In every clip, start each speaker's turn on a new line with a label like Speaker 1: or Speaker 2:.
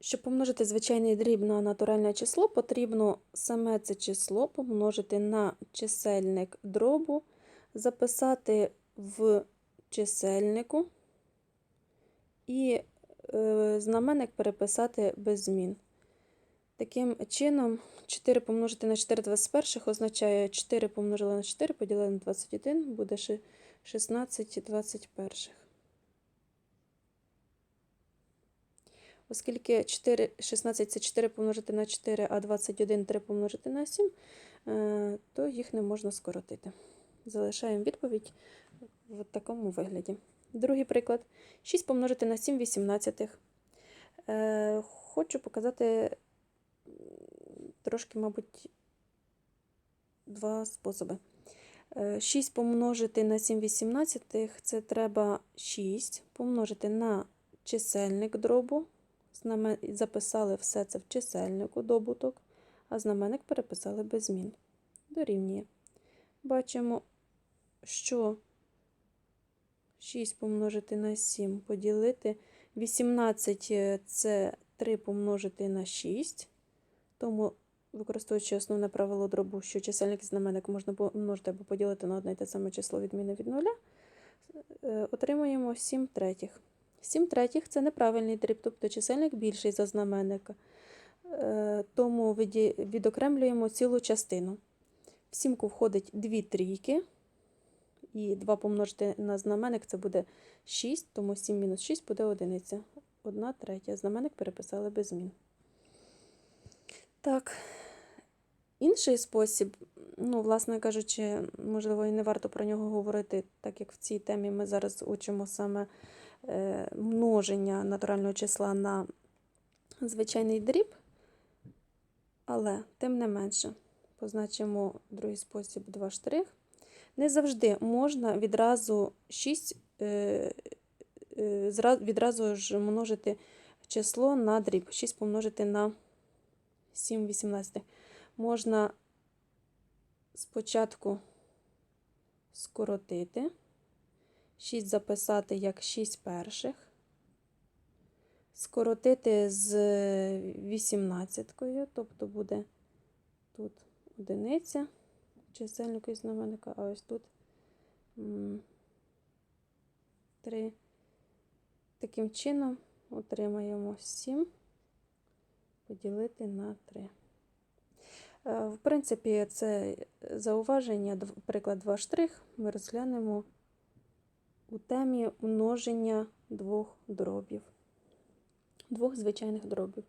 Speaker 1: Щоб помножити звичайний дріб на натуральне число, потрібно саме це число помножити на чисельник дробу, записати в чисельнику і е, знаменник переписати без змін. Таким чином, 4 помножити на 4 21 означає 4 помножили на 4, поділили на 21, буде ще 16 21. Оскільки 4, 16 це 4 помножити на 4, а 21 3 помножити на 7, е, то їх не можна скоротити. Залишаємо відповідь в такому вигляді. Другий приклад. 6 помножити на 7 вісімнадцятих. Е, Хочу показати трошки, мабуть, два способи. Е, 6 помножити на 7 вісімнадцятих це треба 6 помножити на чисельник дробу. Знамен- Записали все це в чисельнику добуток, а знаменник переписали без змін. Дорівнює. Бачимо, що 6 помножити на 7 поділити. 18 е, це 3 помножити на 6. Тому, використовуючи основне правило дробу, що чисельник і знаменник можна помножити або поділити на одне і те саме число відміни від нуля, е, отримуємо 7 третіх. 7 третіх це неправильний дріб, тобто чисельник більший за знаменника. Е, Тому відокремлюємо цілу частину. В сімку входить 2 трійки. І 2 помножити на знаменник це буде 6, тому 7 мінус 6 буде одиниця. 1 третя. Знаменник переписали без змін. Так. Інший спосіб, ну, власне кажучи, можливо, і не варто про нього говорити, так як в цій темі ми зараз учимо саме множення натурального числа на звичайний дріб. Але, тим не менше, позначимо другий спосіб 2 штрих. Не завжди можна відразу 6, е, е, відразу ж множити число на дріб. 6 помножити на 7 18. Можна спочатку скоротити. 6 записати як 6 перших. Скоротити з 18, тобто буде тут одиниця чисельнику і знаменника, а ось тут 3. Таким чином отримаємо 7 поділити на 3. Е, В принципі, це зауваження, приклад 2 штрих, ми розглянемо у темі множення двох дробів, двох звичайних дробів.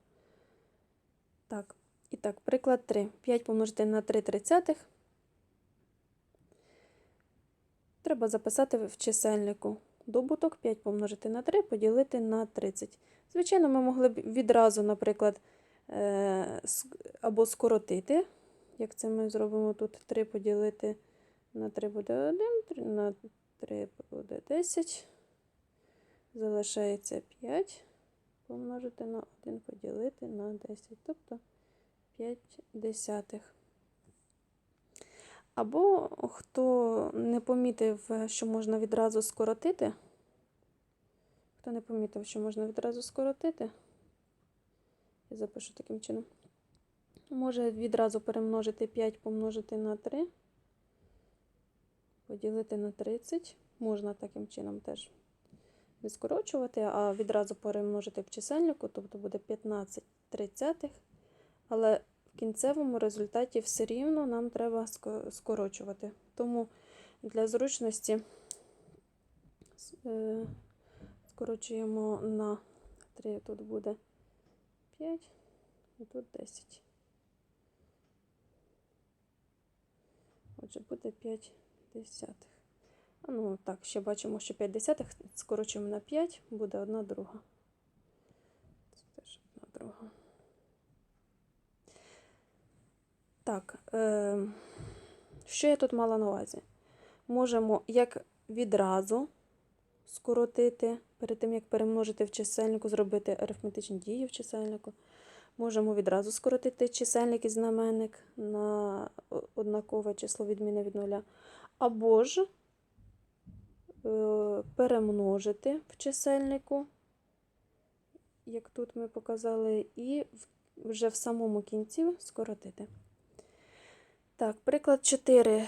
Speaker 1: Так, і так, приклад 3. 5 помножити на 3 тридцятих. Треба записати в чисельнику добуток 5 помножити на 3, поділити на 30. Звичайно, ми могли б відразу, наприклад, е, або скоротити, як це ми зробимо тут 3 поділити на 3 буде 1, на 3 буде 10. Залишається 5 помножити на 1 поділити на 10, тобто 5 десятих. Або хто не помітив, що можна відразу скоротити, хто не помітив, що можна відразу скоротити, я запишу таким чином, може відразу перемножити 5 помножити на 3, поділити на 30. Можна таким чином теж не скорочувати, а відразу перемножити в чисельнику, тобто буде 15 тридцятих. Але в кінцевому результаті все рівно нам треба скорочувати. Тому для зручності е, скорочуємо на 3, тут буде 5, і тут 10. Отже, буде 5 десятих. Ну так, ще бачимо, що 5 десятих скорочуємо на 5, буде 1 друга. Це теж 1 друга. Так, е, що я тут мала на увазі? Можемо як відразу скоротити, перед тим, як перемножити в чисельнику, зробити арифметичні дії в чисельнику. Можемо відразу скоротити чисельник і знаменник на однакове число відміни від нуля. Або ж е, перемножити в чисельнику як тут ми показали, і вже в самому кінці скоротити. Так, приклад 4.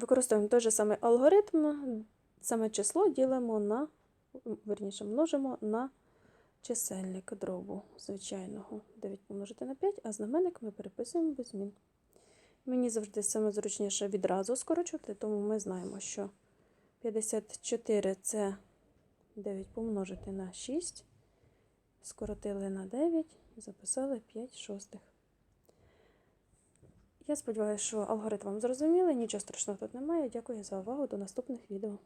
Speaker 1: Використовуємо той же самий алгоритм. Саме число ділимо на, верніше, множимо на чисельник дробу звичайного. 9 помножити на 5, а знаменник ми переписуємо без змін. Мені завжди саме зручніше відразу скорочувати, тому ми знаємо, що 54 це 9 помножити на 6. Скоротили на 9, записали 5 шостих. Я сподіваюся, що алгоритм вам зрозумілий, нічого страшного тут немає. Дякую за увагу. До наступних відео.